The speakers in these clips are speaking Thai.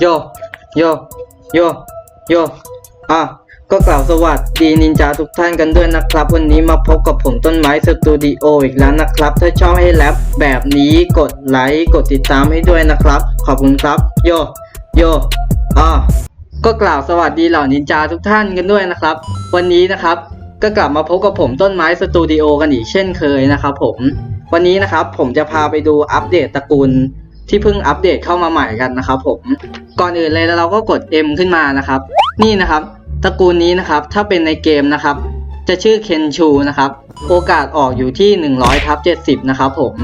โยโยโยโยอะก็กล่าวสวัสดีนินจาทุกท่านกันด้วยนะครับ วันนี้มาพบกับผมต้นไม้สตูดิโออีกแล้วนะครับ ถ้าชอบให้แรปแบบนี้กดไลค์กดติดตามให้ด้วยนะครับ ขอบคุณครับ โยโยอะก็กล่าวสวัสดีเหล่านินจาทุกท่านกันด้วยนะครับ วันนี้นะครับก็กลับมาพบกับผมต้นไม้สตูดิโอกันอีกเช่นเคยนะครับผมวันนี้นะครับผมจะพาไปดูอัปเดตตระกูล ที่เพิ่งอัปเดตเข้ามาใหม่กันนะครับผมก่อนอื่นเลยเราก็กด M ขึ้นมานะครับ นี่นะครับตระกูลนี้นะครับถ้าเป็นในเกมนะครับ จะชื่อเคนชูนะครับโอกาสออกอยู่ที่ 100ทับ70 นะครับผม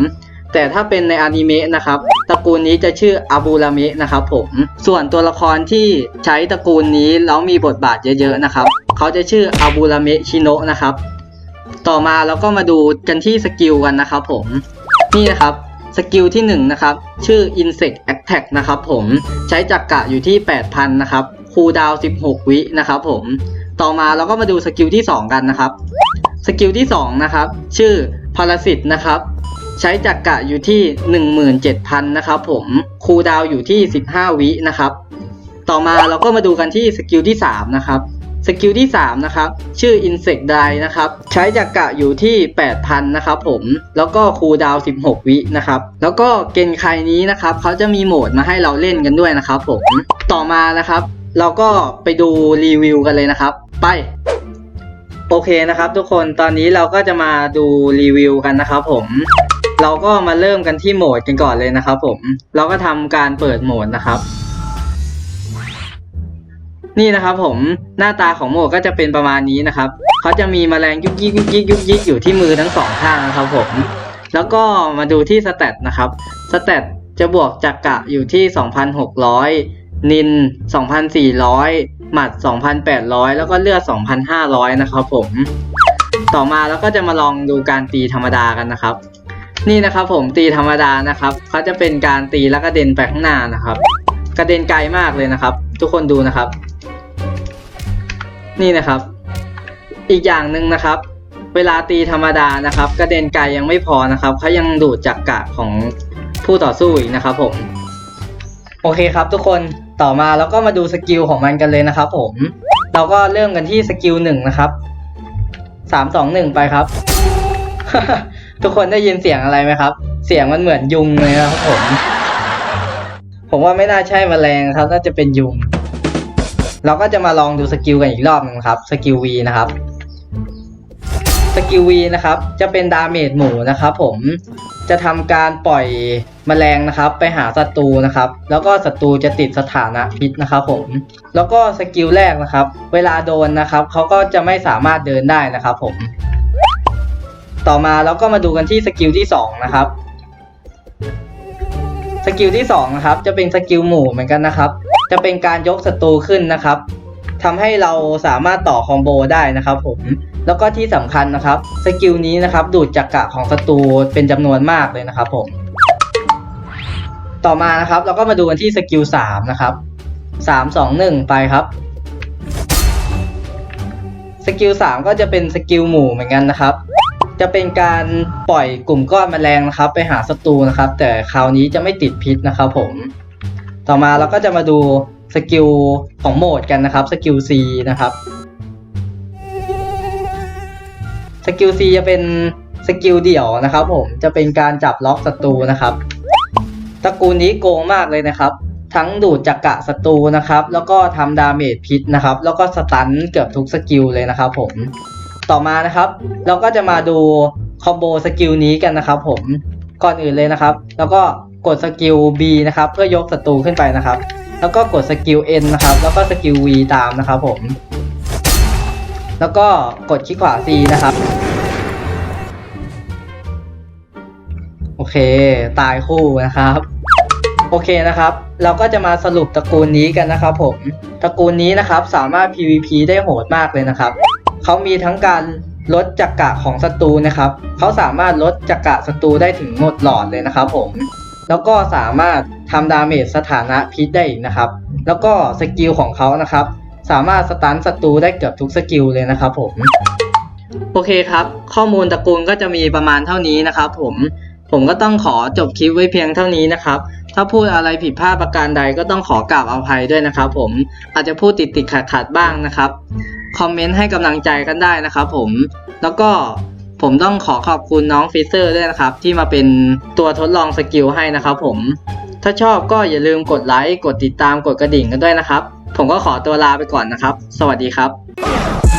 แต่ถ้าเป็นในอนิเมะนะครับตระกูลนี้จะชื่ออาบูราเมะนะครับผมส่วนตัวละครที่ใช้ตระกูลนี้แล้วมีบทบาทเยอะๆนะครับเขาจะชื่ออาบูราเมะชิโนะนะครับต่อมาเราก็มาดูกันที่สกิลกันนะครับผมนี่นะครับ สกิลที่1นงนะครับชื่อ Insect Attack นะครับผมใช้จักกะอยู่ที่ 8,000 นะครับคูดาว 16 วินะครับผมต่อมาเราก็มาดูสกิลที่ 2 กันนะครับสกิลที่2นะครับชื่อ Parasit นะครับใช้จักกะอยู่ที่ 17,000 นะครับผมคูดาวอยู่ที่ 15 วินะครับต่อมาเราก็มาดูกันที่สกิลที่3นะครับ สกิลที่ 3 นะครับ ชื่อ Insect Die นะครับ ใช้จักกะอยู่ที่ 8,000 นะครับผม แล้วก็คูลดาว16 วินะครับ แล้วก็เกนไคนี้นะครับเขาจะมีโหมดมาให้เราเล่นกันด้วยนะครับผม ต่อมานะครับ เราก็ไปดูรีวิวกันเลยนะครับ ไปโอเคนะครับทุกคนตอนนี้เราก็จะมาดูรีวิวกันนะครับผมเราก็มาเริ่มกันที่โหมดกันก่อนเลยนะครับผม เราก็ทำการเปิดโหมดนะครับ นี่นะครับผมหน้าตาของโหมก็จะเป็นประมาณนี้นะครับเขาจะมีแมลงยุกยิกยุกยิกยุกยิกอยู่ที่มือทั้งสองข้างนะครับผมแล้วก็มาดูที่สเตตนะครับสเตตจะบวกจักกะอยู่ที่ 2,600 นิน 2,400 หมัด 2,800 แล้วก็เลือด 2,500 นะครับผม ต่อมาแล้วก็จะมาลองดูการตีธรรมดากันนะครับ นี่นะครับผมตีธรรมดานะครับเขาจะเป็นการตีแล้วกระเด็นไปข้างหน้านะครับ กระเด็นไกลมากเลยนะครับ ทุกคนดูนะครับ นี่นะครับ อีกอย่างหนึ่งนะครับ เวลาตีธรรมดานะครับ กระเด็นไกลยังไม่พอนะครับเขายังดูดจักกะของผู้ต่อสู้อีกนะครับ ผม โอเคครับ ทุกคนต่อมาเราก็มาดูสกิลของมันกันเลยนะครับ ผม เราก็เริ่มกันที่สกิลหนึ่งนะครับสามสองหนึ่งไปครับ ทุกคนได้ยินเสียงอะไรไหมครับ เสียงมันเหมือนยุงเลยนะครับผม ผมว่าไม่น่าใช่แมลงครับ น่าจะเป็นยุง เราก็จะมาลองดูสกิลกันอีกรอบหนึงครับสกิล V นะครับสกิล V นะครับจะเป็นดาเมจหมูนะครับผมจะทำการปล่อยแมลงนะครับ ไปหาศัตรูนะครับ แล้วก็ศัตรูจะติดสถานะพิษนะครับผมแล้วก็สกิลแรกนะครับ เวลาโดนนะครับเขาก็จะไม่สามารถเดินได้นะครับผมต่อมาเราก็มาดูกันที่สกิลที่สองนะครับสกิลที่2นะครับจะเป็นสกิลหมู่เหมือนกันนะครับ จะเป็นการยกศัตรูขึ้นนะครับทำให้เราสามารถต่อคอมโบได้นะครับผมแล้วก็ที่สำคัญนะครับสกิลนี้นะครับดูดจักกะของศัตรูเป็นจำนวนมากเลยนะครับผมต่อมานะครับเราก็มาดูกันที่สกิล3นะครับ3 2 1 ไปครับสกิล3ก็จะเป็นสกิลหมู่เหมือนกันนะครับ จะเป็นการปล่อยกลุ่มก้อนแมลงนะครับ ไปหาศัตรูนะครับ แต่คราวนี้จะไม่ติดพิษนะครับผม ต่อมาเราก็จะมาดูสกิลของโหมดกันนะครับสกิล C นะครับสกิล C จะเป็นสกิลเดี่ยวนะครับ ผมจะเป็นการจับล็อกศัตรูนะครับตระกูลนี้โกงมากเลยนะครับ ทั้งดูดจักกะศัตรูนะครับ แล้วก็ทำดาเมจพิษนะครับ แล้วก็สตันเกือบทุกสกิลเลยนะครับ ผมต่อมานะครับ เราก็จะมาดูคอมโบสกิลนี้กันนะครับ ผมก่อนอื่นเลยนะครับ แล้วก็ กดสกิล B นะครับเพื่อยกศัตรูขึ้นไปนะครับ แล้วก็กดสกิล N นะครับ แล้วก็สกิล V ตามนะครับผม แล้วก็กดคลิกขวา C นะครับ โอเค ตายคู่นะครับ โอเคนะครับ เราก็จะมาสรุปตระกูลนี้กันนะครับผม ตระกูลนี้นะครับสามารถ PVP ได้โหดมากเลยนะครับ เขามีทั้งการลดจักกะของศัตรูนะครับ เขาสามารถลดจักกะศัตรูได้ถึงหมดหลอดเลยนะครับผม แล้วก็สามารถทำดาเมจสถานะพิษได้อีกนะครับ แล้วก็สกิลของเขานะครับ สามารถสตันศัตรูได้เกือบทุกสกิลเลยนะครับผม โอเคครับ ข้อมูลตระกูลก็จะมีประมาณเท่านี้นะครับผม ผมก็ต้องขอจบคลิปไว้เพียงเท่านี้นะครับ ถ้าพูดอะไรผิดพลาดประการใดก็ต้องขอกราบอภัยด้วยนะครับผม อาจจะพูดติดติดขัดขัดบ้างนะครับ คอมเมนต์ให้กำลังใจกันได้นะครับผม แล้วก็ ผมต้องขอขอบคุณน้องฟิเซอร์ด้วยนะครับ ที่มาเป็นตัวทดลองสกิลให้นะครับผม ถ้าชอบก็อย่าลืมกดไลค์ กดติดตาม กดกระดิ่งกันด้วยนะครับ ผมก็ขอตัวลาไปก่อนนะครับ สวัสดีครับ